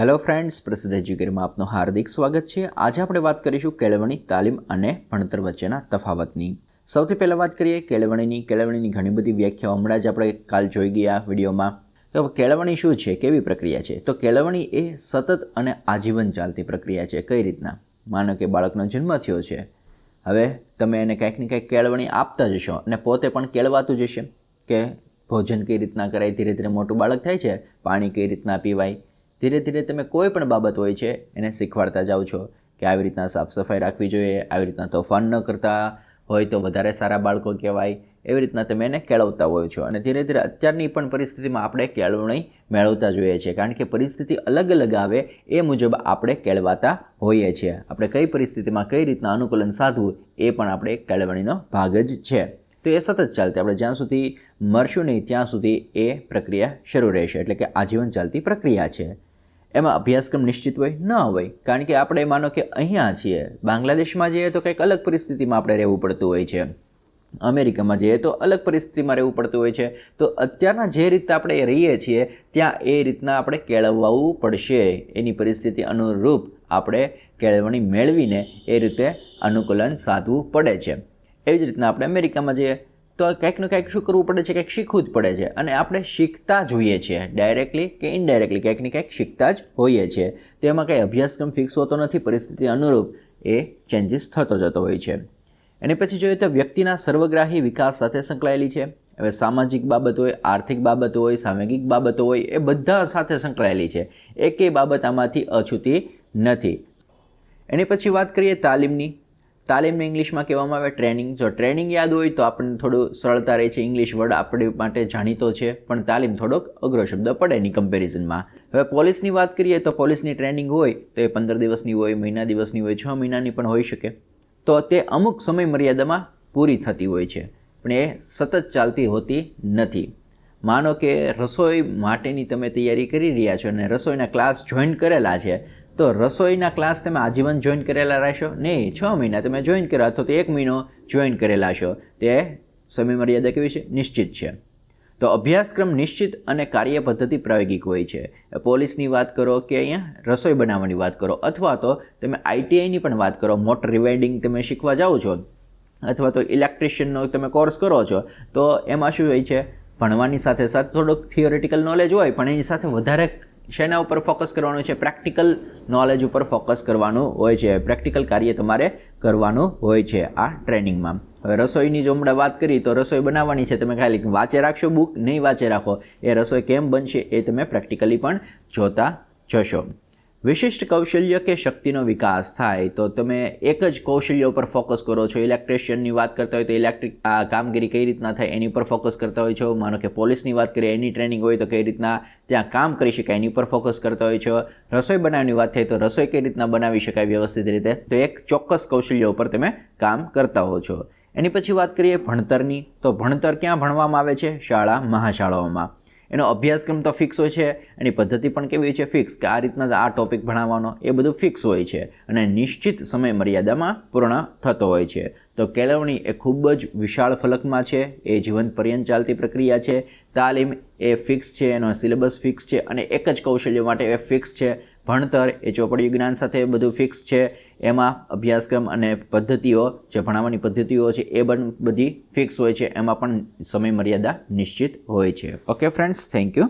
Hello friends પ્રસિદ્ધ એજ્યુકેટમાં આપનું હાર્દિક સ્વાગત છે. આજે આપણે વાત કરીશું કેળવણી, તાલીમ અને ભણતર વચ્ચેના તફાવતની. સૌથી પહેલાં વાત કરીએ કેળવણીની. કેળવણીની ઘણી બધી વ્યાખ્યાઓ હમણાં જ આપણે કાલ જોઈ ગયા વિડીયોમાં. તો કેળવણી શું છે? કેવી પ્રક્રિયા છે? તો કેળવણી એ સતત અને આજીવન ચાલતી પ્રક્રિયા છે. કઈ રીતના? માનો કે બાળકનો જન્મ થયો છે. હવે તમે એને કંઈક ને કંઈક કેળવણી આપતા જશો અને પોતે પણ કેળવાતું જશે કે ભોજન કઈ રીતના કરાય? ધીરે ધીરે મોટું બાળક થાય છે. પાણી કઈ રીતના પીવાય? ધીરે ધીરે તમે કોઈ પણ બાબત હોય છે, એને શીખવાડતા જાઓ છો કે આવી રીતના સાફ સફાઈ રાખવી જોઈએ, આવી રીતના તોફાન ન કરતા હોય તો વધારે સારા બાળકો કહેવાય, એવી રીતના તમે એને કેળવતા હોય છો. અને ધીરે ધીરે અત્યારની પણ પરિસ્થિતિમાં આપણે કેળવણી મેળવતા જોઈએ છીએ, કારણ કે પરિસ્થિતિ અલગ અલગ આવે એ મુજબ આપણે કેળવાતા હોઈએ છીએ. આપણે કઈ પરિસ્થિતિમાં કઈ રીતના અનુકૂલન સાધવું એ પણ આપણે કેળવણીનો ભાગ જ છે. તો એ સતત ચાલતી, આપણે જ્યાં સુધી મરશું નહીં ત્યાં સુધી એ પ્રક્રિયા શરૂ રહેશે, એટલે કે આજીવન ચાલતી પ્રક્રિયા છે. એમાં અભ્યાસક્રમ નિશ્ચિત હોય, ન હોય. કારણ કે આપણે માનો કે અહીંયા છીએ. બાંગ્લાદેશમાં જઈએ તો કંઈક અલગ પરિસ્થિતિમાં આપણે રહેવું પડતું હોય છે. અમેરિકામાં જઈએ તો અલગ પરિસ્થિતિમાં રહેવું પડતું હોય છે. તો અત્યારના જે રીતે આપણે રહીએ છીએ, ત્યાં એ રીતના આપણે કેળવવું પડશે. એની પરિસ્થિતિ અનુરૂપ આપણે કેળવણી મેળવીને એ રીતે અનુકૂલન સાધવું પડે છે. એવી જ રીતના આપણે અમેરિકામાં જઈએ તો કંઈક ને કંઈક શું કરવું પડે છે? કંઈક શીખવું જ પડે છે. અને આપણે શીખતા જોઈએ છીએ ડાયરેક્ટલી કે ઇનડાયરેક્ટલી કંઈક ને કંઈક શીખતા જ હોઈએ છીએ. તો એમાં કંઈ અભ્યાસક્રમ ફિક્સ હોતો નથી, પરિસ્થિતિ અનુરૂપ એ ચેન્જીસ થતો જતો હોય છે. એની પછી જોઈએ તો વ્યક્તિના સર્વગ્રાહી વિકાસ સાથે સંકળાયેલી છે. હવે સામાજિક બાબત હોય, આર્થિક બાબત હોય સામાજિક બાબતો હોય, એ બધા સાથે સંકળાયેલી છે. એકેય બાબત આમાંથી અછૂતી નથી. એની પછી વાત કરીએ તાલીમની. તાલીમને ઇંગ્લિશમાં કહેવામાં આવે ટ્રેનિંગ. જો ટ્રેનિંગ યાદ હોય તો આપણને થોડું સરળતા રહે છે. ઇંગ્લિશ વર્ડ આપણે માટે જાણીતો છે, પણ તાલીમ થોડોક અઘરો શબ્દ પડે એની કમ્પેરિઝનમાં. હવે પોલીસની વાત કરીએ તો પોલીસની ટ્રેનિંગ હોય તો એ પંદર દિવસની હોય, મહિના દિવસની હોય, છ મહિનાની પણ હોઈ શકે. તો તે અમુક સમય મર્યાદામાં પૂરી થતી હોય છે, પણ એ સતત ચાલતી હોતી નથી. માનો કે રસોઈ માટેની તમે તૈયારી કરી રહ્યા છો અને રસોઈના ક્લાસ જોઈન કરેલા છે તો રસોઈના ક્લાસ તમે આજીવન જોઈન કરેલા રહેશો? નહીં, છ મહિના તમે જોઈન કર્યા અથવા તો એક મહિનો જોઈન કરેલા છો તે સમય મર્યાદા કેવી છે? નિશ્ચિત છે. તો અભ્યાસક્રમ નિશ્ચિત અને કાર્ય પદ્ધતિ પ્રાયોગિક હોય છે. પોલીસની વાત કરો કે અહીંયા રસોઈ બનાવવાની વાત કરો અથવા તો તમે આઈટીઆઈની પણ વાત કરો. મોટર રિવાઇડિંગ તમે શીખવા જાઓ છો અથવા તો ઇલેક્ટ્રિશિયનનો તમે કોર્સ કરો છો. તો એમાં શું હોય છે? ભણવાની સાથે સાથે થોડુંક થિયોરિટિકલ નોલેજ હોય, પણ એની સાથે વધારે શેના ઉપર ફોકસ કરવાનું છે? પ્રેક્ટિકલ નોલેજ ઉપર ફોકસ કરવાનું હોય છે. પ્રેક્ટિકલ કાર્ય તમારે કરવાનું હોય છે આ ટ્રેનિંગમાં. હવે રસોઈની જો હમણાં વાત કરી તો રસોઈ બનાવવાની છે. તમે ખાલી વાંચે રાખશો બુક નહીં વાંચે રાખો. એ રસોઈ કેમ બનશે એ તમે પ્રેક્ટિકલી પણ જોતા જશો. વિશિષ્ટ કૌશલ્ય કે શક્તિનો વિકાસ થાય, તો તમે એક જ કૌશલ્ય ઉપર ફોકસ કરો છો. ઇલેક્ટ્રિશિયનની વાત કરતા હોય તો ઇલેક્ટ્રિક કામગીરી કઈ રીતના થાય એની ઉપર ફોકસ કરતા હોય છો. માનો કે પોલીસની વાત કરીએ, એની ટ્રેનિંગ હોય તો કઈ રીતના ત્યાં કામ કરી શકાય એની ઉપર ફોકસ કરતા હોય છો. રસોઈ બનાવવાની વાત થાય તો રસોઈ કઈ રીતના બનાવી શકાય વ્યવસ્થિત રીતે? તો એક ચોક્કસ કૌશલ્ય ઉપર તમે કામ કરતા હો છો. એની પછી વાત કરીએ ભણતરની. તો ભણતર ક્યાં ભણવામાં આવે છે? શાળા, મહાશાળાઓમાં. એનો અભ્યાસક્રમ તો ફિક્સ હોય છે, એની પદ્ધતિ પણ કેવી હોય છે ફિક્સ કે આ રીતના આ ટોપિક ભણાવવાનો, એ બધું ફિક્સ હોય છે અને નિશ્ચિત સમય મર્યાદામાં પૂર્ણ થતો હોય છે. તો કેળવણી એ ખૂબ જ વિશાળ ફલકમાં છે, એ જીવન પર્યંત ચાલતી પ્રક્રિયા છે, તાલીમ એ ફિક્સ છે, એનો સિલેબસ ફિક્સ છે અને એક જ કૌશલ્ય માટે એ ફિક્સ છે ભણતર એ ચોપડી જ્ઞાન સાથે બધું ફિક્સ છે. એમાં અભ્યાસક્રમ અને પદ્ધતિઓ, જે ભણાવવાની પદ્ધતિઓ છે, એ પણ બધી ફિક્સ હોય છે. એમાં પણ સમય મર્યાદા નિશ્ચિત હોય છે. Okay friends thank you